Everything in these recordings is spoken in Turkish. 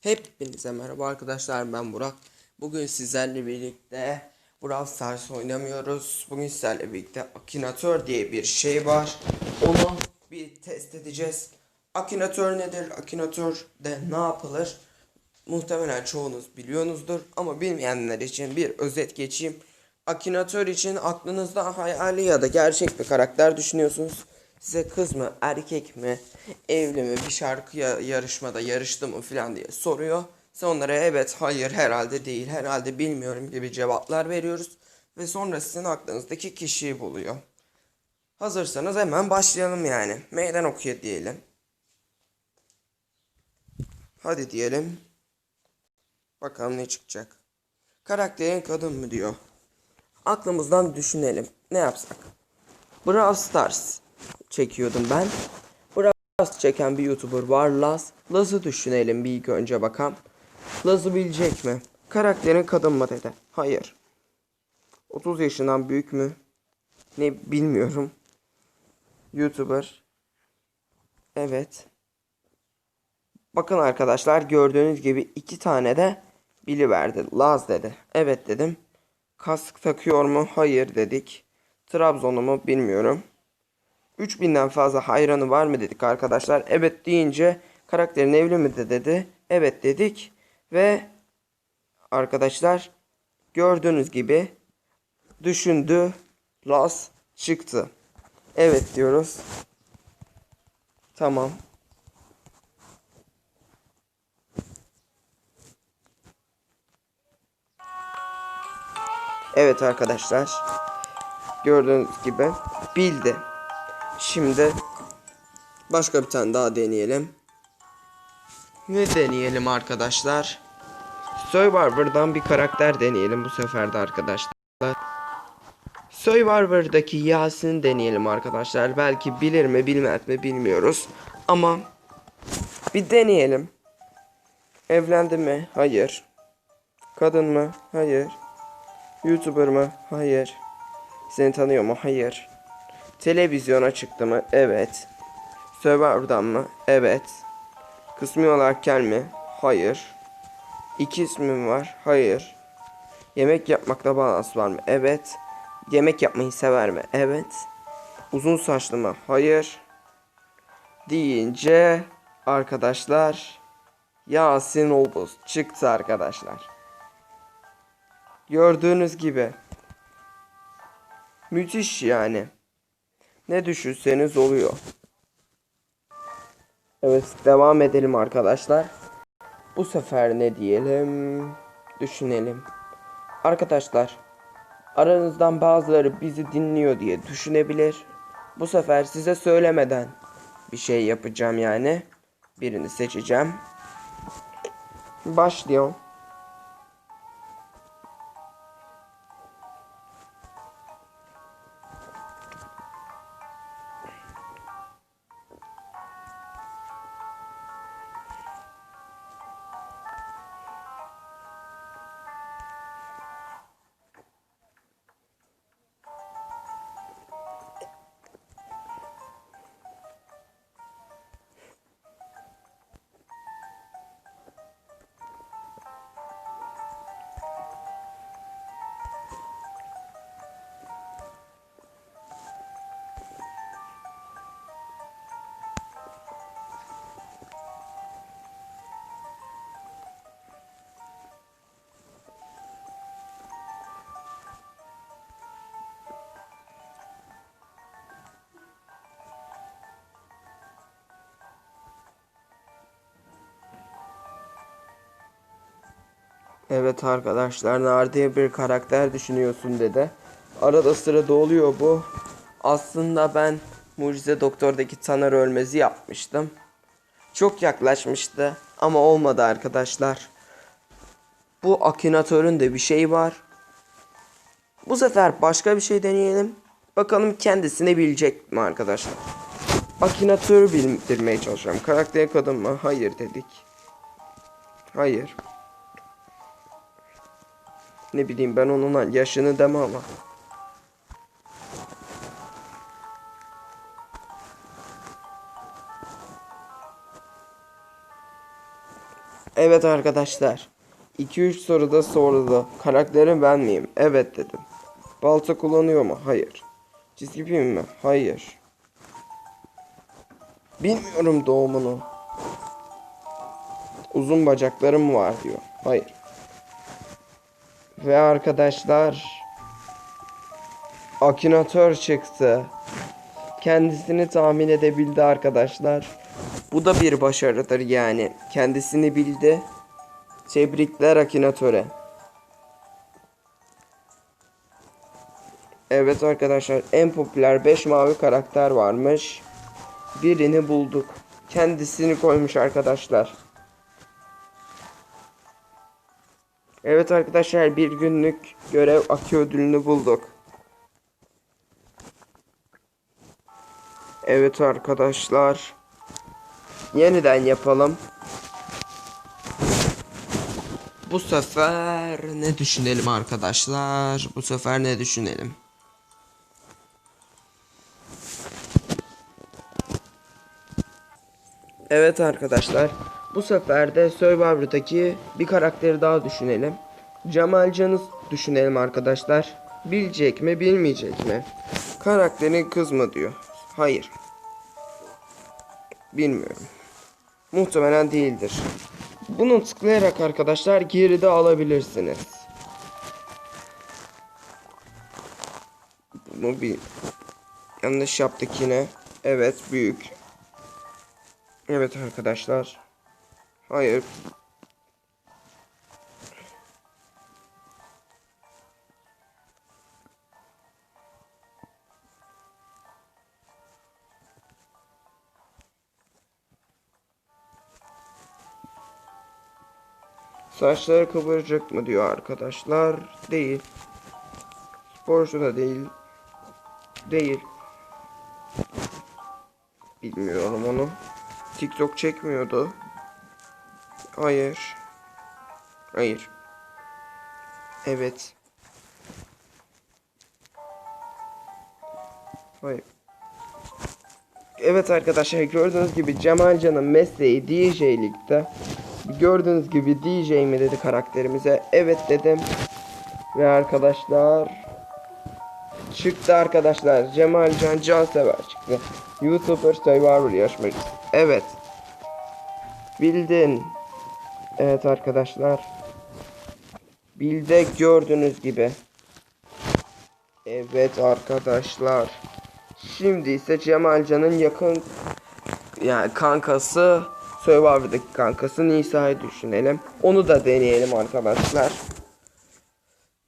Hepinize merhaba arkadaşlar ben Burak. Bugün sizlerle birlikte Brawl Stars oynamıyoruz. Bugün sizlerle birlikte Akinator diye bir şey var. Onu bir test edeceğiz. Akinator nedir? Akinator de ne yapılır? Muhtemelen çoğunuz biliyorsunuzdur ama bilmeyenler için bir özet geçeyim. Akinator için aklınızda hayali ya da gerçek bir karakter düşünüyorsunuz. Size kız mı, erkek mi, evli mi, bir şarkıya yarışmada yarıştı mı falan diye soruyor. Sen onlara evet, hayır, herhalde değil, herhalde bilmiyorum gibi cevaplar veriyoruz. Ve sonra sizin aklınızdaki kişiyi buluyor. Hazırsanız hemen başlayalım yani. Meydan okuyor diyelim. Hadi diyelim. Bakalım ne çıkacak. Karakterin kadın mı diyor. Aklımızdan düşünelim. Ne yapsak? Brawl Stars çekiyordum ben. Brawl Stars çeken bir YouTuber var Laz. Laz'ı düşünelim bir ilk önce bakalım. Laz'ı bilecek mi? Karakterin kadın mı dedi. Hayır. 30 yaşından büyük mü? Ne bilmiyorum. YouTuber. Evet. Bakın arkadaşlar gördüğünüz gibi iki tane de bili verdi. Laz dedi. Evet dedim. Kask takıyor mu? Hayır dedik. Trabzon'u mu? Bilmiyorum. 3000'den fazla hayranı var mı dedik arkadaşlar. Evet deyince karakterin evli mi de dedi. Evet dedik. Ve arkadaşlar gördüğünüz gibi düşündü. Laz çıktı. Evet diyoruz. Tamam. Evet arkadaşlar. Gördüğünüz gibi bildi. Şimdi başka bir tane daha deneyelim. Ne deneyelim arkadaşlar? Survivor'dan bir karakter deneyelim bu sefer de arkadaşlar. Survivor'daki Yasin deneyelim arkadaşlar. Belki bilir mi bilmez mi bilmiyoruz. Ama bir deneyelim. Evlendi mi? Hayır. Kadın mı? Hayır. YouTuber mı? Hayır. Seni tanıyor mu? Hayır. Televizyona çıktı mı? Evet. Survivor'dan mı? Evet. Kısmi olarak kel mi? Hayır. İki ismim var? Hayır. Yemek yapmakta balans var mı? Evet. Yemek yapmayı sever mi? Evet. Uzun saçlı mı? Hayır. Deyince arkadaşlar Yasin Obuz çıktı arkadaşlar. Gördüğünüz gibi. Müthiş yani. Ne düşünseniz oluyor. Evet devam edelim arkadaşlar. Bu sefer ne diyelim? Düşünelim. Arkadaşlar aranızdan bazıları bizi dinliyor diye düşünebilir. Bu sefer size söylemeden bir şey yapacağım yani. Birini seçeceğim. Başlıyorum. Evet arkadaşlar Nardiye bir karakter düşünüyorsun dedi. Arada sırada oluyor bu. Aslında ben Mucize Doktor'daki Taner Ölmez'i yapmıştım. Çok yaklaşmıştı ama olmadı arkadaşlar. Bu Akinator'un da bir şey var. Bu sefer başka bir şey deneyelim. Bakalım kendisini bilecek mi arkadaşlar. Akinator'u bildirmeye çalışıyorum. Karakter kadın mı? Hayır dedik. Hayır. Ne bileyim ben onun yaşını deme ama. Evet arkadaşlar. 2-3 soruda soruldu. Karakterim ben miyim? Evet dedim. Balta kullanıyor mu? Hayır. Çizgi film mi? Hayır. Bilmiyorum doğumunu. Uzun bacaklarım var diyor. Hayır. Ve arkadaşlar Akinator çıktı. Kendisini tahmin edebildi arkadaşlar. Bu da bir başarıdır yani. Kendisini bildi. Tebrikler Akinator'e. Evet arkadaşlar en popüler 5 mavi karakter varmış. Birini bulduk. Kendisini koymuş arkadaşlar. Evet arkadaşlar bir günlük görev akü ödülünü bulduk. Evet arkadaşlar. Yeniden yapalım. Bu sefer ne düşünelim arkadaşlar? Bu sefer ne düşünelim? Evet arkadaşlar. Bu sefer de Survivor'daki bir karakteri daha düşünelim. Cemal Can'ı düşünelim arkadaşlar. Bilecek mi bilmeyecek mi? Karakterin kız mı diyor. Hayır. Bilmiyorum. Muhtemelen değildir. Bunu tıklayarak arkadaşlar geride alabilirsiniz. Bunu bir yanlış yaptık yine. Evet büyük. Evet arkadaşlar. Hayır. Saçları kıvırcık mı diyor arkadaşlar. Değil. Sporcu da değil. Değil. Bilmiyorum onu. TikTok çekmiyordu. Hayır. Hayır. Evet. Hayır. Evet arkadaşlar gördüğünüz gibi Cemal Can'ın mesleği DJ'likte. Gördüğünüz gibi DJ mi dedi karakterimize. Evet dedim. Ve arkadaşlar çıktı arkadaşlar. Cemal Can Cansever çıktı. YouTuber Survivor yarışmacısı. Evet. Bildin. Evet arkadaşlar. Bilde gördüğünüz gibi. Evet arkadaşlar. Şimdi ise Cemal Can'ın yakın yani kankası Survivor'daki kankası Nisa'yı düşünelim. Onu da deneyelim arkadaşlar.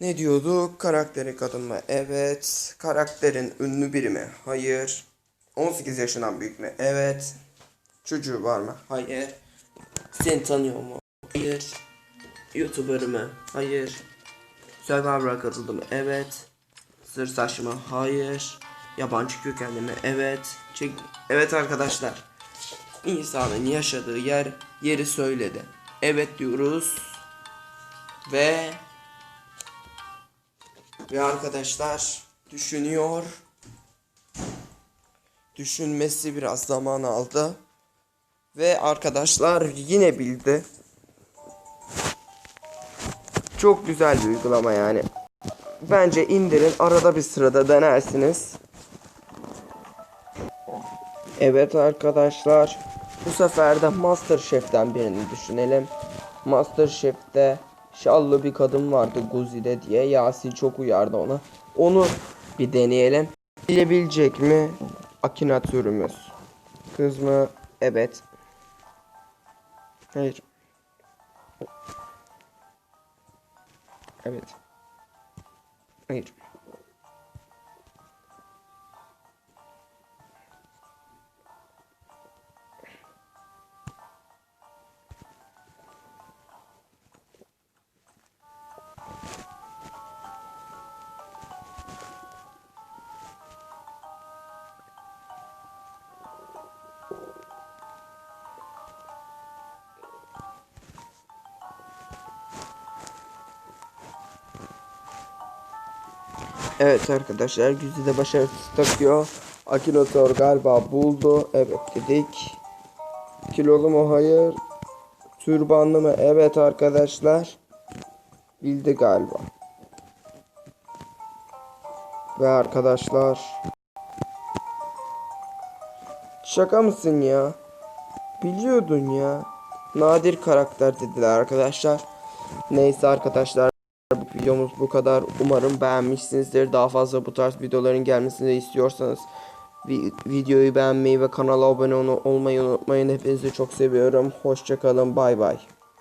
Ne diyorduk? Karakteri kadın mı? Evet. Karakterin ünlü biri mi? Hayır. 18 yaşından büyük mü? Evet. Çocuğu var mı? Hayır. Seni tanıyor mu? Hayır. Youtuber mı? Hayır. Survivor'a katıldı mı? Evet. Sır saçlı mı? Hayır. Yabancı kökenli mi? Evet. Çek evet arkadaşlar. İnsanın yaşadığı yer yeri söyledi. Evet diyoruz. Ve ve arkadaşlar düşünüyor. Düşünmesi biraz zaman aldı. Ve arkadaşlar yine bildi. Çok güzel bir uygulama yani. Bence indirin arada bir sırada denersiniz. Evet arkadaşlar. Bu sefer de Masterchef'ten birini düşünelim. Masterchef'te şallı bir kadın vardı Guzi'de diye. Yasin çok uyardı ona. Onu bir deneyelim. Bilebilecek mi? Akinatörümüz. Kız mı? Evet. Hayır. Evet. Hayır. Evet arkadaşlar Güzide başarısız takıyor. Akinotor galiba buldu. Evet dedik. Kilolu mu? Hayır. Türbanlı mı? Evet arkadaşlar. Bildi galiba. Ve arkadaşlar. Şaka mısın ya? Biliyordun ya. Nadir karakter dediler arkadaşlar. Neyse arkadaşlar. Videomuz bu kadar. Umarım beğenmişsinizdir. Daha fazla bu tarz videoların gelmesini istiyorsanız vi- videoyu beğenmeyi ve kanala abone ol- olmayı unutmayın. Hepinizi çok seviyorum. Hoşçakalın. Bay bay.